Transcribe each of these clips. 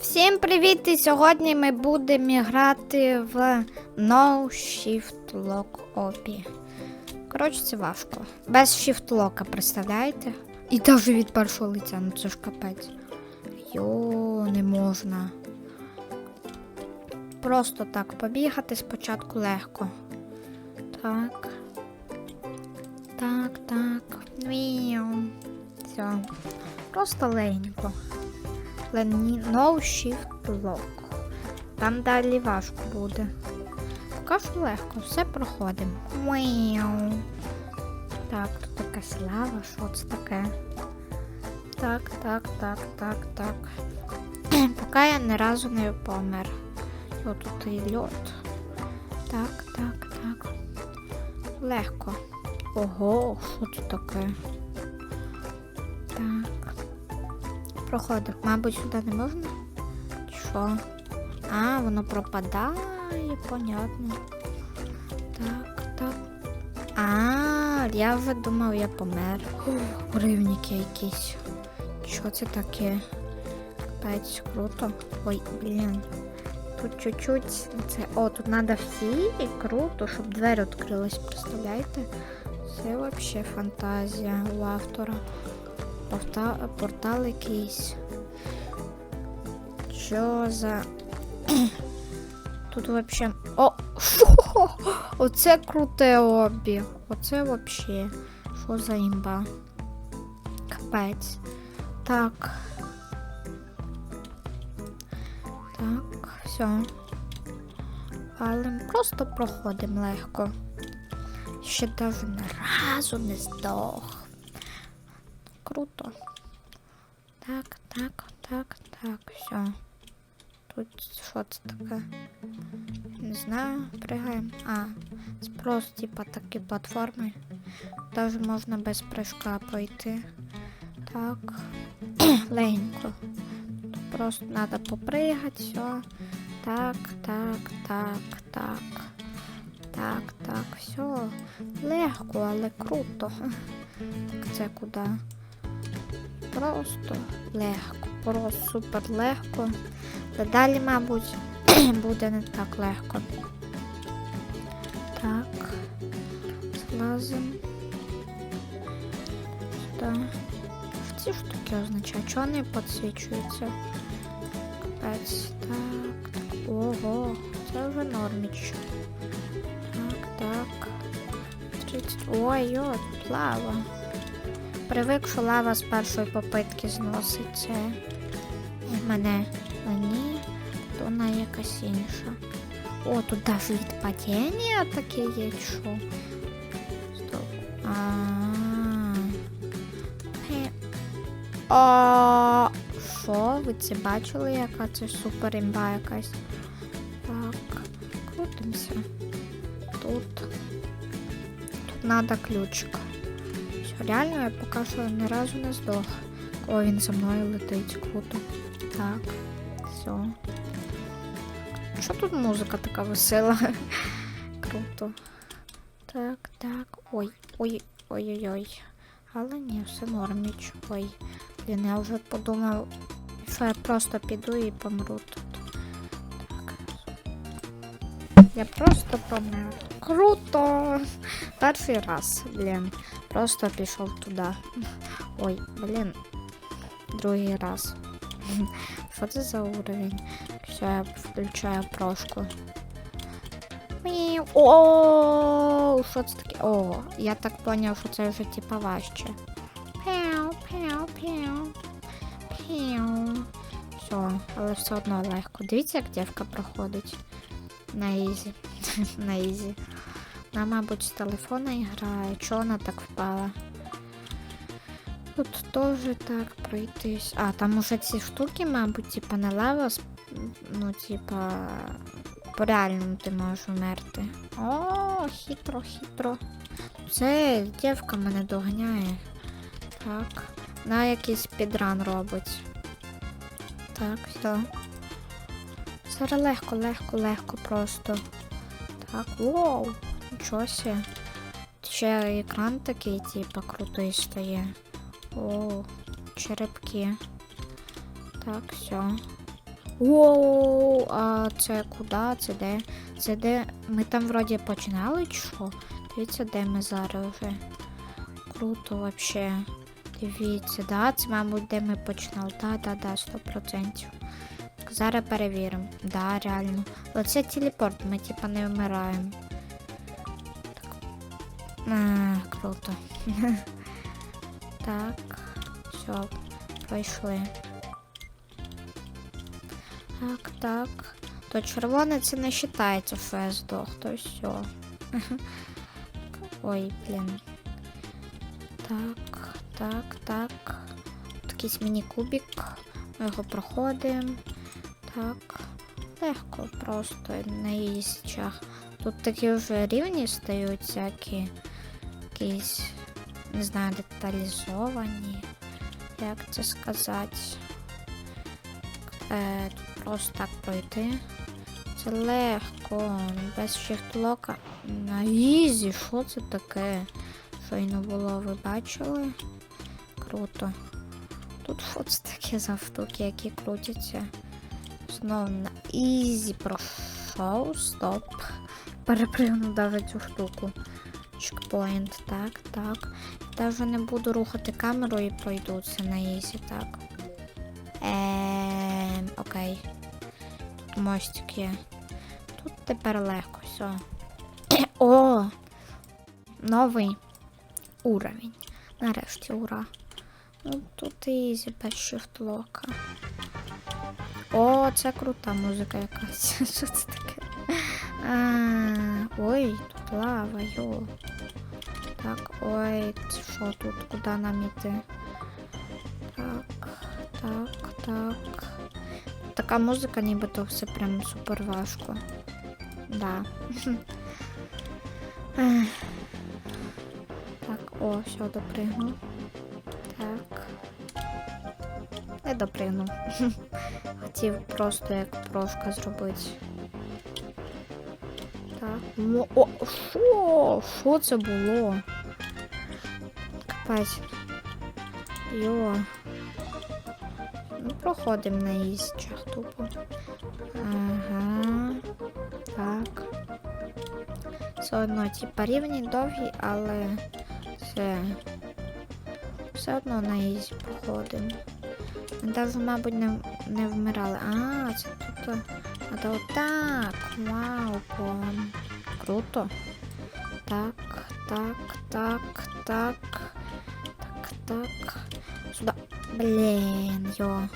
Всім привіт! І сьогодні ми будемо грати в No Shift Lock Obby. Коротше, це важко. Без Shift Lock, представляєте? І навіть від першого лиця, ну це ж капець. Йо, не можна. Просто так побігати спочатку легко. Так. Так, так. Все. Просто легенько. No shift lock. Там далі важко буде. Поки легко, все проходимо. Мяу. Так, тут така слава, що це таке? Так, так, так, так, так. Поки я ні разу не помер. О, тут і льот. Так, так, так. Легко. Ого, що це таке? Проходимо. Мабуть, сюди не можна? Що? А, воно пропадає, понятно. Так, так. А, я вже думав, я помер. Гривніки якісь. Що це таке? Капець, круто. Ой, блін. Тут чуть-чуть це. О, тут треба всі і круто, щоб двері відкрились, представляєте? Це взагалі фантазія у автора. Порта... Портал якийсь. Що за. Тут вообще. О! Шо? Оце круте обі. Оце вообще. Що за імба? Капець. Так. Так, все. Але просто проходимо легко. Ще ні разу не здох. Круто. Так, так, так, так, все. Тут що це таке? Не знаю, пригаємо. А, це просто типа такі платформи. Даже можна без прыжка пройти. Так. Легенько. Тут просто треба попригати, все. Так, так, так, так. Так, так, все. Легко, але круто. Так це куди? Просто легко, просто супер легко. Та далі, мабуть, буде не так легко. Так. Злазим. Сюди. Що ці штуки означають? Чого вони підсвічуються? Капець. Так, так. Ого, це вже норміч. Так, так. 30. Ой, йо, тут лава. Привик, що лава з першої попитки зноситься. І мене мені, то вона якась інша. О, тут навіть відпадіння таке є, що? Стоп. А. Хе. А. Що? Ви це бачили, яка це супер імба якась? Так, крутимося. Тут. Тут треба ключик. Реально я поки що ні разу не здох. О, він за мною летить, круто. Так, все. Що тут музика така весела? Круто. Так, так. Ой, ой, ой-ой-ой. Але ні, все норміч. Ой. Блін, я вже подумав, що я просто піду і помру тут. Так. Я просто помер. Круто! Перший раз, блін. Просто пішов туди. Ой, блін. Другий раз. Що це за уровень? Все, я включаю прошку. Міу. О, що це таке? О, я так поняв, що це вже типа важче. Пяу, пяу, пяу. Пяу. Все, але все одно легко. Дивіться, як дівка проходить. На ізі. На ізі. Вона, мабуть, з телефона грає. Чого вона так впала? Тут теж так пройтись. А, там уже ці штуки, мабуть, типа на лава, ну, типа, по-реальному ти можеш вмерти. О, хитро, хитро. Це дівка мене доганяє. Так. Вона якийсь підран робить. Так, все. Зараз легко, легко, легко просто. Так, воу, нічого себе. Ще екран такий, типа, крутий стає. О, черепки. Так, все. Воу, а це куди? Це де? Це де? Ми там вроді починали чи що? Дивіться, де ми зараз вже. Круто вообще. Дивіться, да, це, мабуть, де ми починали. Да, да, да, 100%. Зараз перевіримо. Да, реально. Оце телепорт, ми типа не вмираємо. Так. А, круто. так. Все, пройшли. Так, так. То червоне це не вважається, що я здох, то все. Ой, блін. Так, так, так. Тут якийсь міні-кубик. Ми його проходимо. Так. Легко, просто на ісічах. Тут такі вже рівні стають всякі. Якісь, не знаю, деталізовані. Як це сказати? Е, просто так пройти. Це легко, без шифтлока. На ізі, що це таке? Щойно було, ви бачили? Круто. Тут що це таке за штуки, які крутяться? Знову на ізі пройшов. Стоп. Перепригнув навіть цю штуку. Чекпоінт, так, так. Даже не буду рухати камеру і пройду це на ізі, так. Ем, окей. Мостик є. Тут тепер легко, все. О! Новий уровень. Нарешті, ура. Ну, тут ізі без шифтлока. О, це крута музика якась. Що це таке? А, ой, тут лава, йо. Так, ой, що тут? Куди нам іти? Так, так, так. Така музика, нібито все прям супер важко. Да. Так, о, все, допригнув. Так. Не допригнув. Хотів просто як прошка зробити. Так. Мо- О, що? Що це було? Капець. Йо. Ну, проходимо на ісчах тупо. Ага. Так. Все одно, типа, рівні довгі, але це все одно на ізі проходимо. Навіть, мабуть, не, не вмирали. А, це тут. Надо отак. Вау, прям. Круто. Так, так, так, так. Так, так. Сюди. Блін, йо.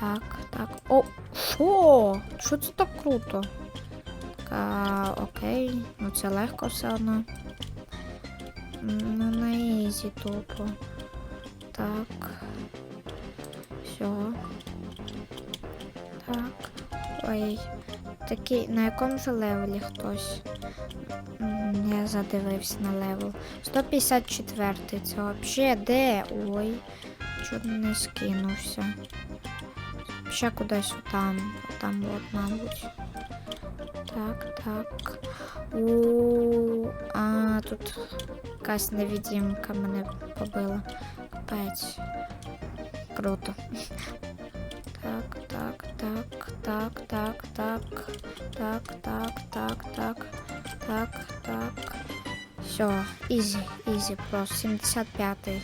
Так, так. О, що? Що це так круто? А, окей. Ну це легко все одно. Ну, на ізі тупо. Так. Все. Так. Ой. Такий, на якому же левелі хтось? Я задивився на левел. 154 це вообще де? Ой. Чого не скинувся? Ще кудись там. Там от, мабуть. Так, так. У, а тут якась невидимка мене побила. Капець. Круто. Так, так, так, так, так, так, так, так, так, так, так, так. Все, ізі, ізі, просто 75-й.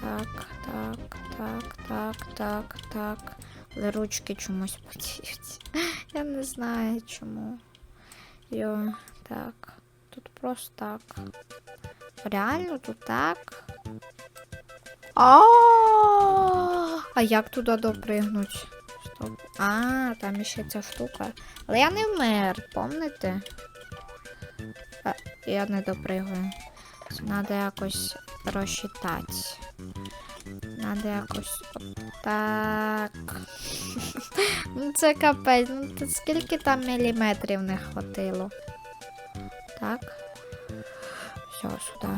Так, так, так, так, так, так. Але ручки чомусь потіють. Я не знаю чому. Йо, так. Тут просто так. Реально тут так. А, а як туди допригнуть? Стоп. А, там ще ця штука. Але я не вмер, помните? А, я не допригую. Надо якось розчитати. Надо якось так. ну це капець. Ну скільки там міліметрів не хватило. Так. Все, сюди.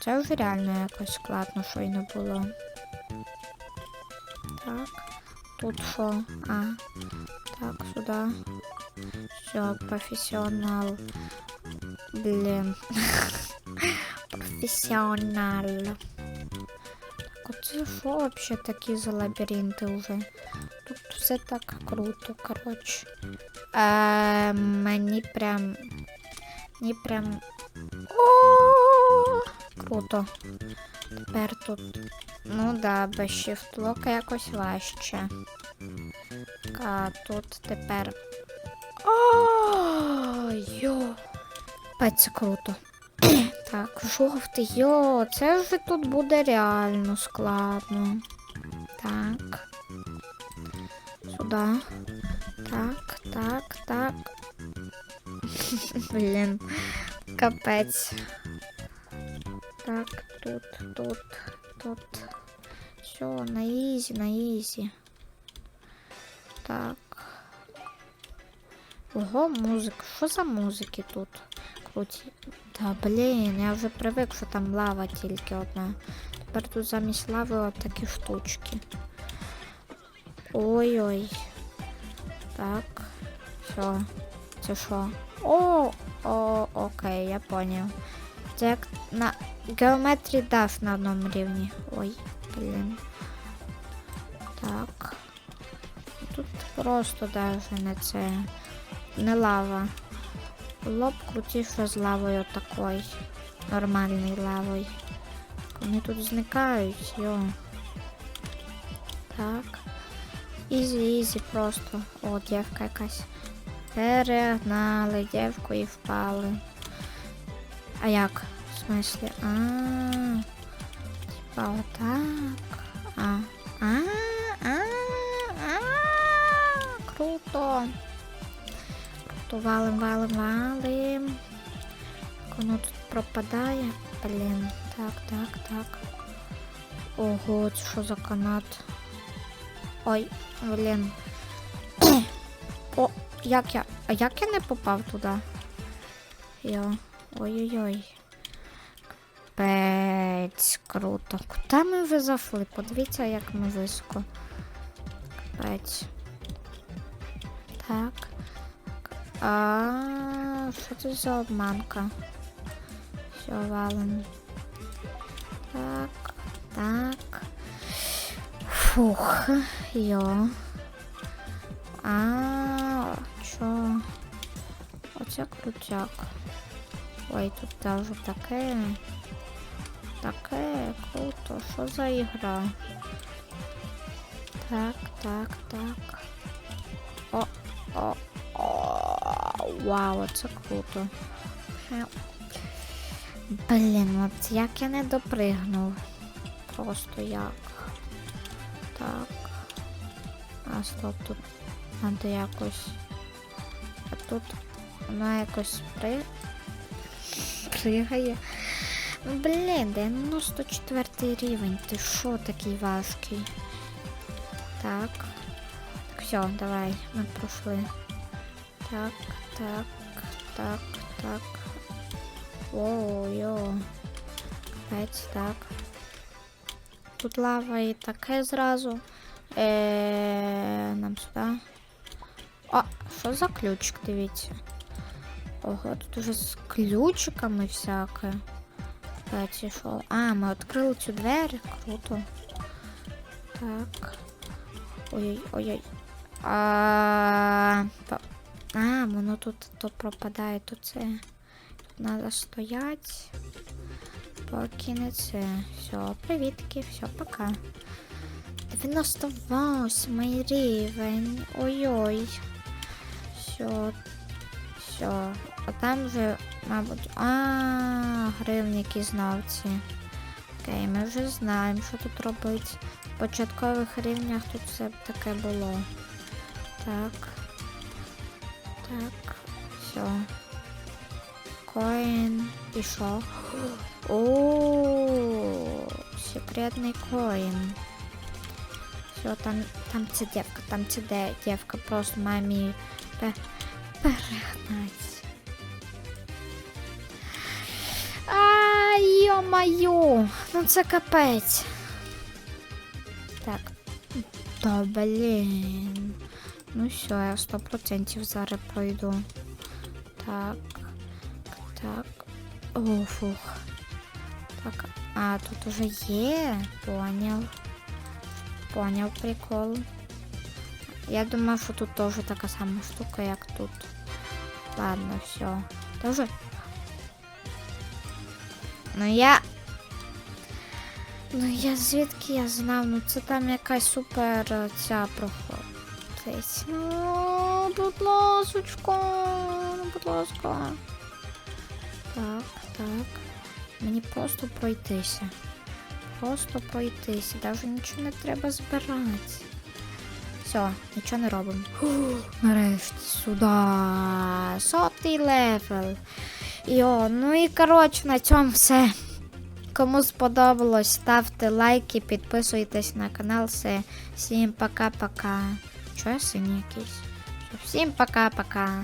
Це вже реально якось складно, що й не було. Так. Тут что? А. Так, сюда. Все, профессионал. Блин. профессионал. Так, вот это шо вообще такие за лабиринты уже? Тут все так круто, короче. Эм, они прям... Они прям... О -о -о -о! Круто. Тепер тут. Ну да, без шифтлока якось важче. А тут тепер. Йо. Це круто. Так, жовтий, йо, це вже тут буде реально складно. Так. Сюди. Так, так, так. Блін, капець. Так, тут, тут, тут. Все, на ізі, на ізі. Так. Ого, музика. Що за музики тут? Круті. Та блін, я вже привик, що там лава тільки одна. Тепер тут замість лави от такі штучки. Ой-ой. Так. Все. Це що? О, о, окей, я поняв. Це як на геометрії даш на одному рівні. Ой, блін. Так. Тут просто даже не це. Не лава. Було б крутіше з лавою такою. Нормальною лавою. Вони тут зникають, йо. Так. Ізі, ізі просто. О, дівка якась. Перегнали дівку і впали. А як? В смислі? А. Типа отак. А. А. А. А. Круто. Круто, валим, валим, валим. Так Воно тут пропадає. Блін. Так, так, так. Ого, це що за канат? Ой, блін. О, як я. А як я не попав туди? Йо. Ой-ой-ой. Капець, круто. Куди ми вже зайшли? Подивіться, як ми високо. Капець. Так. А що це за обманка? Все, валим. Так, так. Фух, йо. А, чо? Оце крутяк. Ой, тут даже таке. Таке круто. Що за ігра? Так, так, так. О, о, о, вау, це круто. Блін, от як я не допригнув. Просто як. Так. А стоп, тут треба якось. А тут вона якось при... пригає. Блін, 94 рівень. Ти що такий важкий? Так. Так, все, давай, ми пройшли. Так, так, так, так. О, йо. Капець, так. Тут лава і таке зразу. Е, нам сюди. А, що за ключик, дивіться? Ого, тут уже з ключиками всяке. Кстати, що? А, ми відкрили цю двері. Круто. Так. Ой-ой-ой. А, а, воно тут то пропадає, то це. Тут треба стояти. Поки не це. Все, привітки, все, пока. 98 рівень. Ой-ой. Все. Все. А там вже, мабуть. А, гривники знавці. Окей, ми вже знаємо, що тут робити. В початкових рівнях тут все таке було. Так. Так. Все. Коін. Що? О, секретний коін. Все, там, там ця дівка, там ця дівка просто мамі пе перегнать. Ай, йо-моє, ну це капець. Так. Та блін. Ну все, я 100% зараз пройду. Так. Так. О, фух. Так, а тут уже є, поняв. поняв прикол. Я думав, що тут теж така сама штука, як тут. Ладно, все. Тоже? Ну я. Ну я звідки я знав? Ну це там якась супер е, ця проходить. Ну, будь ласочка, ну, будь ласка. Так, так. Мені просто пройтися. Просто пройтися. Даже нічого не треба збирати. Все, нічого не робимо. Нарешті сюди. Сотий левел. Йо, ну і коротше, на цьому все. Кому сподобалось, ставте лайки, підписуйтесь на канал. Все. Всім пока-пока. Чого я синій якийсь? Всім пока-пока.